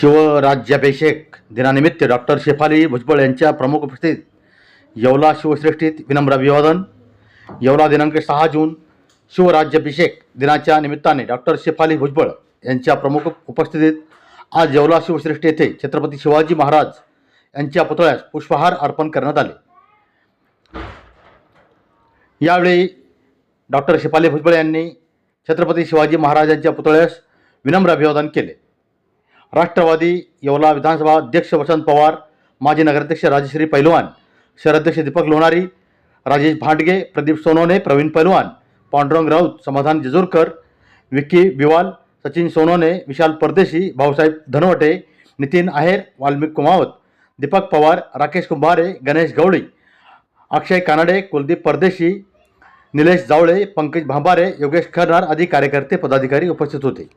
शिवराज्याभिषेक दिनानिमित्त डॉक्टर शेफाली भुजबळ यांच्या प्रमुख उपस्थितीत येवला शिवश्रेष्ठीत विनम्र अभिवादन. येवला दिनांक सहा जून शिवराज्याभिषेक दिनाच्या निमित्ताने डॉक्टर शेफाली भुजबळ यांच्या प्रमुख उपस्थितीत आज येवला शिवश्रेष्ठी येथे छत्रपती शिवाजी महाराज यांच्या पुतळ्यास पुष्पहार अर्पण करण्यात आले. यावेळी डॉक्टर शेफाली भुजबळ यांनी छत्रपती शिवाजी महाराजांच्या पुतळ्यास विनम्र अभिवादन केले. राष्ट्रवादी येवला विधानसभा अध्यक्ष वसंत पवार माजी नगराध्यक्ष राजश्री पैलवान शहराध्यक्ष दीपक लोणारी राजेश भांडगे प्रदीप सोनवणे प्रवीण पैलवान पांडुरंग राऊत समाधान जेजूरकर विक्की बिवाल सचिन सोनवणे विशाल परदेशी भाऊसाहेब धनवटे नितीन आहेर वाल्मिक कुमावत दीपक पवार राकेश कुंभारे गणेश गवळी अक्षय कानडे कुलदीप परदेशी निलेश जावळे पंकज भांबारे योगेश खरनार आदी कार्यकर्ते पदाधिकारी उपस्थित होते.